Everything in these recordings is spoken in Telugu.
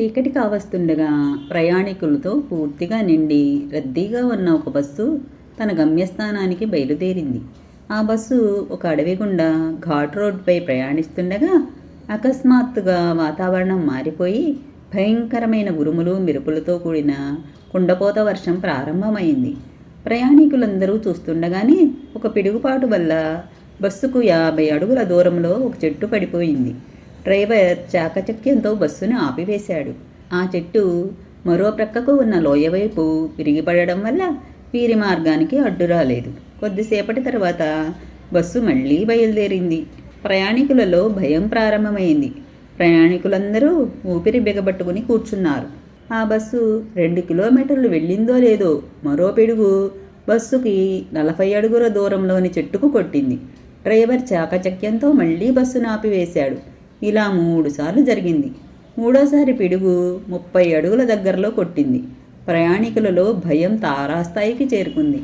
చీకటి కావస్తుండగా ప్రయాణికులతో పూర్తిగా నిండి రద్దీగా ఉన్న ఒక బస్సు తన గమ్యస్థానానికి బయలుదేరింది. ఆ బస్సు ఒక అడవి గుండా ఘాట్ రోడ్పై ప్రయాణిస్తుండగా అకస్మాత్తుగా వాతావరణం మారిపోయి భయంకరమైన ఉరుములు మెరుపులతో కూడిన కుండపోత వర్షం ప్రారంభమైంది. ప్రయాణికులందరూ చూస్తుండగానే ఒక పిడుగుపాటు వల్ల బస్సుకు యాభై అడుగుల దూరంలో ఒక చెట్టు పడిపోయింది. డ్రైవర్ చాకచక్యంతో బస్సును ఆపివేశాడు. ఆ చెట్టు మరో ప్రక్కకు ఉన్న లోయవైపు విరిగిపడడం వల్ల వీరి మార్గానికి అడ్డు రాలేదు. కొద్దిసేపటి తర్వాత బస్సు మళ్ళీ బయలుదేరింది. ప్రయాణికులలో భయం ప్రారంభమైంది. ప్రయాణికులందరూ ఊపిరి బిగబట్టుకుని కూర్చున్నారు. ఆ బస్సు రెండు కిలోమీటర్లు వెళ్ళిందో లేదో మరో పిడుగు బస్సుకి నలభై అడుగుల దూరంలోని చెట్టుకు కొట్టింది. డ్రైవర్ చాకచక్యంతో మళ్ళీ బస్సును ఆపివేశాడు. ఇలా మూడుసార్లు జరిగింది. మూడోసారి పిడుగు ముప్పై అడుగుల దగ్గరలో కొట్టింది. ప్రయాణికులలో భయం తారాస్థాయికి చేరుకుంది.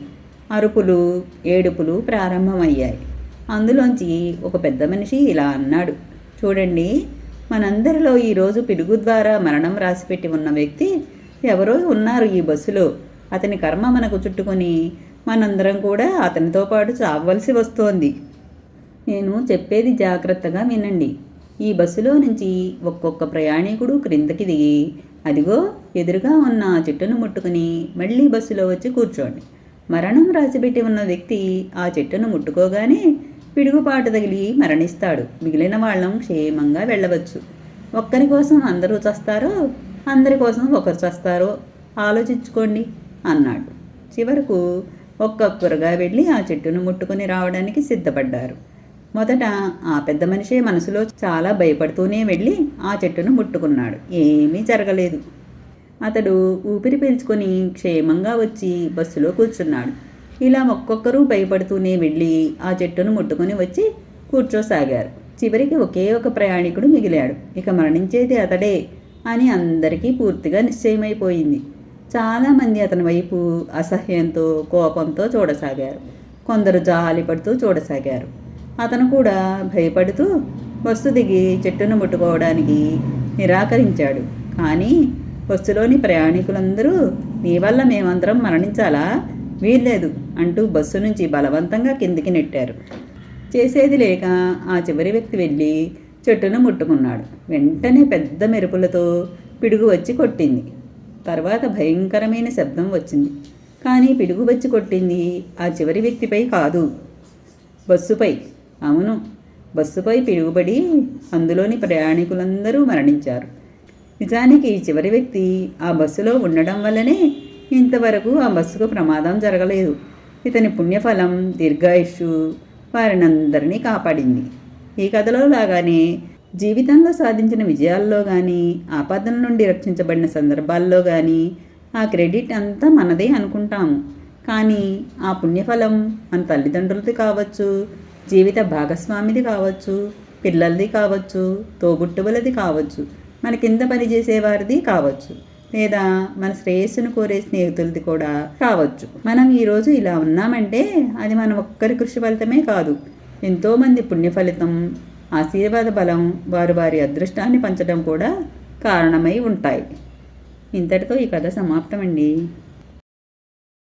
అరుపులు ఏడుపులు ప్రారంభమయ్యాయి. అందులోంచి ఒక పెద్ద మనిషి ఇలా అన్నాడు. చూడండి మనందరిలో ఈరోజు పిడుగు ద్వారా మరణం రాసిపెట్టి ఉన్న వ్యక్తి ఎవరో ఉన్నారు ఈ బస్సులో. అతని కర్మ మనకు చుట్టుకొని మనందరం కూడా అతనితో పాటు చావలసి వస్తోంది. నేను చెప్పేది జాగ్రత్తగా వినండి. ఈ బస్సులో నుంచి ఒక్కొక్క ప్రయాణికుడు క్రిందకి దిగి అదిగో ఎదురుగా ఉన్న చెట్టును ముట్టుకుని మళ్ళీ బస్సులో వచ్చి కూర్చోండి. మరణం రాసిపెట్టి ఉన్న వ్యక్తి ఆ చెట్టును ముట్టుకోగానే పిడుగుపాటు తగిలి మరణిస్తాడు. మిగిలిన వాళ్ళం క్షేమంగా వెళ్ళవచ్చు. ఒక్కరి కోసం అందరూ చస్తారో అందరి కోసం ఒకరు చస్తారో ఆలోచించుకోండి అన్నాడు. చివరకు ఒక్కొక్కరుగా వెళ్ళి ఆ చెట్టును ముట్టుకుని రావడానికి సిద్ధపడ్డారు. మొదట ఆ పెద్ద మనిషే మనసులో చాలా భయపడుతూనే వెళ్ళి ఆ చెట్టును ముట్టుకున్నాడు. ఏమీ జరగలేదు. అతడు ఊపిరి పీల్చుకొని క్షేమంగా వచ్చి బస్సులో కూర్చున్నాడు. ఇలా ఒక్కొక్కరు భయపడుతూనే వెళ్ళి ఆ చెట్టును ముట్టుకొని వచ్చి కూర్చోసాగారు. చివరికి ఒకే ఒక ప్రయాణికుడు మిగిలాడు. ఇక మరణించేది అతడే అని అందరికీ పూర్తిగా నిశ్చయమైపోయింది. చాలామంది అతని వైపు అసహ్యంతో కోపంతో చూడసాగారు. కొందరు జాలి పడుతూ చూడసాగారు. అతను కూడా భయపడుతూ బస్సు దిగి చెట్టును ముట్టుకోవడానికి నిరాకరించాడు. కానీ బస్సులోని ప్రయాణికులందరూ నీ వల్ల మేమందరం మరణించాలా? వీల్లేదు అంటూ బస్సు నుంచి బలవంతంగా కిందికి నెట్టారు. చేసేది లేక ఆ చివరి వ్యక్తి వెళ్ళి చెట్టును ముట్టుకున్నాడు. వెంటనే పెద్ద మెరుపులతో పిడుగు వచ్చి కొట్టింది. తర్వాత భయంకరమైన శబ్దం వచ్చింది. కానీ పిడుగు వచ్చి కొట్టింది ఆ చివరి వ్యక్తిపై కాదు. బస్సుపై అవును. బస్సుపై పిడుగుబడి అందులోని ప్రయాణికులందరూ మరణించారు. నిజానికి చివరి వ్యక్తి ఆ బస్సులో ఉండడం వల్లనే ఇంతవరకు ఆ బస్సుకు ప్రమాదం జరగలేదు. ఇతని పుణ్యఫలం దీర్ఘాయుష్షు వారినందరినీ కాపాడింది. ఈ కథలో లాగానే జీవితంలో సాధించిన విజయాల్లో కానీ ఆపదల నుండి రక్షించబడిన సందర్భాల్లో కానీ ఆ క్రెడిట్ అంతా మనదే అనుకుంటాము. కానీ ఆ పుణ్యఫలం మన తల్లిదండ్రులది కావచ్చు జీవిత భాగస్వామిది కావచ్చు పిల్లలది కావచ్చు తోబుట్టువులది కావచ్చు మన కింద పనిచేసేవారిది కావచ్చు లేదా మన శ్రేయస్సును కోరే స్నేహితులది కూడా కావచ్చు. మనం ఈరోజు ఇలా ఉన్నామంటే అది మన ఒక్కరి కృషి ఫలితమే కాదు. ఎంతోమంది పుణ్య ఫలితం ఆశీర్వాద బలం వారు వారి అదృష్టాన్ని పంచడం కూడా కారణమై ఉంటాయి. ఇంతటితో ఈ కథ సమాప్తమండి.